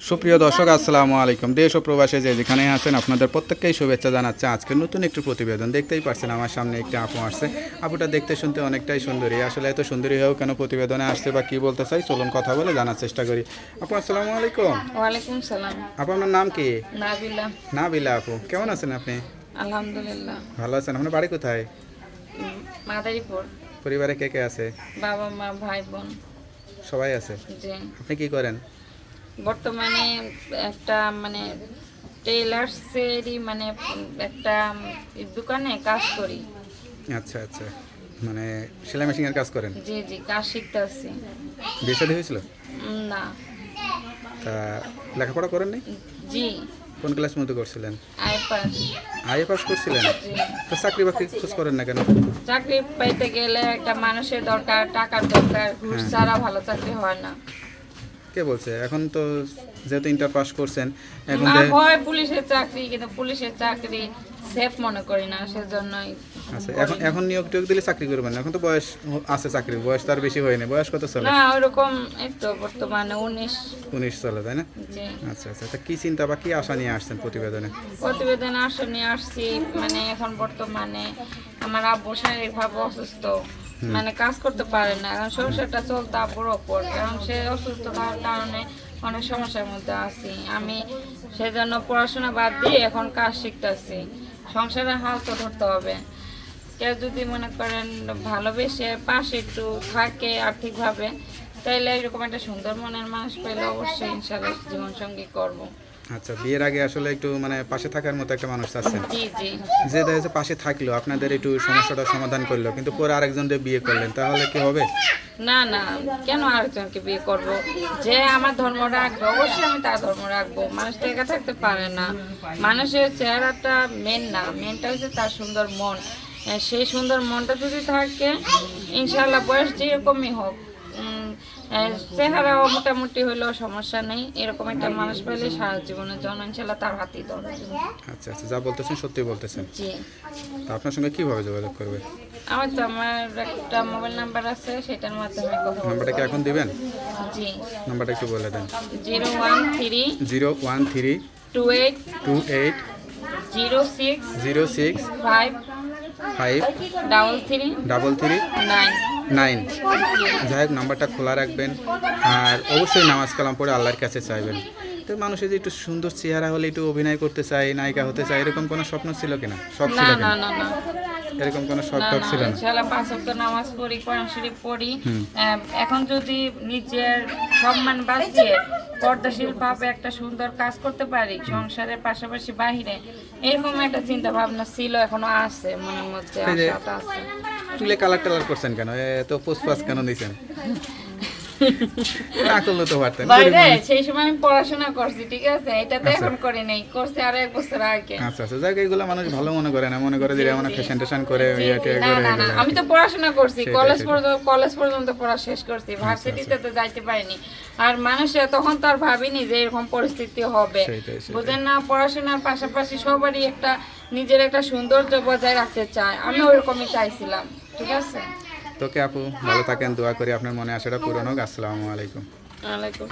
সুপ্রিয় দর্শক আসসালামু আলাইকুম। দেশ ও প্রবাসে যে যেখানে আছেন আপনাদের প্রত্যেককেই শুভেচ্ছা জানাচ্ছে। আজকে নতুন একটি প্রতিবেদন দেখতেই পাচ্ছেন আমার সামনে একটি আপু আসছে। আপুটা দেখতে শুনতে অনেকটাই সুন্দরী। আসলে এত সুন্দরী হয়েও কেন প্রতিবেদনে আসছে বা কি বলতে চাই চলুন কথা বলে জানার চেষ্টা করি। আপু আসসালামু আলাইকুম। ওয়ালাইকুম সালাম। আপু আপনার নাম কি? নাবিলা। না বিলা আপু কেমন আছেন আপনি? আলহামদুলিল্লাহ। ভালো আছেন। আপনার বাড়ি কোথায়? মাদারীপুর। পরিবারে কে কে আছে? বাবা মা ভাই বোন। সবাই আছে? আপনি কি করেন? বর্তমানে একটা মানে টেলার্সেরই মানে একটা দোকানে কাজ করি। আচ্ছা আচ্ছা। মানে সেলাই মেশিনের কাজ করেন? জি জি কাজ শিখতে আসছি বিয়ে শাদী হয়েছিল? না। তা লেখাপড়া করেননি? জি। কোন ক্লাস মধ্যে করছিলেন? I pass. আইএ পাস করছিলেন? তো চাকরি বাকরি খোঁজ করেন না কেন? চাকরি পাইতে গেলে একটা মানুষের দরকার টাকার দরকার। ঘুষ ছাড়া ভালো চাকরি হয় না। কে বলছে? এখন তো যেহেতু ইন্টার পাস করছেন এখন আর যে- পুলিশের চাকরি কিন্তু পুলিশের চাকরি সেফ মনে করি না সেজন্যই আচ্ছা এখন এখন নিয়োগ টিয়োগ দিলে চাকরি করবেন না। এখন তো বয়স আছে চাকরির বয়স তার বেশি হয়নি বয়স কত চলে? না ওরকম এই তো বর্তমানে উনিশ। উনিশ চলে তাই না? আচ্ছা আচ্ছা তা কি চিন্তা বা কি আশা নিয়ে আসছেন প্রতিবেদনে? প্রতিবেদন আশা নিয়ে আসছি মানে এখন বর্তমানে আমার আব্বু শারীরিকভাবে অসুস্থ। মানে কাজ করতে পারে না, কারণ সংসারটা চলতে আব্বুর ওপর, কারণ সে অসুস্থ হওয়ার কারণে অনেক সমস্যার মধ্যে আছি। আমি সেজন্য পড়াশোনা বাদ দিয়ে এখন কাজ শিখতেছি। সংসারের হাল তো ধরতে হবে। কেউ যদি মনে করেন ভালোবেসে পাশে একটু থাকে আর্থিকভাবে, তাইলে এরকম একটা সুন্দর মনের মানুষ পেলে অবশ্যই ইনশাল্লাহ জীবনসঙ্গী করব। আচ্ছা বিয়ের আগে আসলে একটু মানে পাশে থাকার মতো একটা মানুষ জি যে দেখা যাচ্ছে পাশে থাকল আপনাদের একটু সমস্যাটা সমাধান করল কিন্তু পরে আরেকজনকে বিয়ে করলেন তাহলে কি হবে? না না কেন আরেকজনকে বিয়ে করব? যে আমার ধর্ম রাখবে অবশ্যই আমি তার ধর্ম রাখব। মানুষ তো একা থাকতে পারে না। মানুষের চেহারাটা মেন না মেনটা হচ্ছে তার সুন্দর মন। সেই সুন্দর মনটা যদি থাকে ইনশাল্লাহ বয়স যেরকমই হোক চেহারাও মোটামুটি হলেও সমস্যা নেই। এরকম একটা মানুষ পেলে সারা জীবনের জন্য ইনশাল্লাহ তার হাতেই ধরবে আচ্ছা আচ্ছা যা বলতেছেন সত্যি বলতেছেন। জি। আপনার সঙ্গে কীভাবে যোগাযোগ করবে? আমার তো আমার একটা মোবাইল নাম্বার আছে সেটার মাধ্যমে নাম্বারটা কি এখন দিবেন? জি। নাম্বারটা একটু বলে দেন। Zero one three zero one three two eight two eight zero six zero six five five double three double three nine. Nine. যাই হোক নাম্বারটা খোলা রাখবেন। আর অবশ্যই নামাজ কালাম পড়ে আল্লাহর কাছে চাইবেন। তো মানুষের যে একটু সুন্দর চেহারা হলে একটু অভিনয় করতে চায় নায়িকা হতে চায় এরকম কোনো স্বপ্ন ছিল কিনা? সব ছিল না না না। এরকম কোনো টক ছিল না? ইনশাআল্লাহ পাঁচ ওয়াক্ত নামাজ পড়ি কোরআন শরীফ পড়ি। এখন যদি নিজের সম্মান বাঁচিয়ে পর্দাশীল ভাবে একটা সুন্দর কাজ করতে পারি সংসারের পাশাপাশি বাহিরে এরকম একটা চিন্তা ভাবনা ছিল এখনও আছে মনের মধ্যে চুলে কালার টালার করছেন কেন? এত পোস্ট পাস কেন দিয়েছেন না করলে তো পারতেন বাইরে সেই সময় আমি পড়াশোনা করছি ঠিক আছে? এটা তো এখন করি নাই করছি আরও এক বছর আগে। আচ্ছা আচ্ছা যাক এগুলো মানুষ ভালো মনে করে না মনে করে যে এমন ফ্যাশন টেশন করে করে না না আমি তো পড়াশোনা করছি কলেজ পর্যন্ত কলেজ পর্যন্ত পড়া শেষ করছি ভার্সিটিতে তো যাইতে পারিনি। আর মানুষে তখন তো আর ভাবিনি যে এরকম পরিস্থিতি হবে। বুঝেন না পড়াশোনার পাশাপাশি সবারই একটা নিজের একটা সৌন্দর্য বজায় রাখতে চায়। আমি ওইরকমই চাইছিলাম ঠিক আছে? তোকে আপু ভালো থাকেন দোয়া করি আপনার মনে আসাটা হোক। আসসালামু আলাইকুম। ওয়ালাইকুম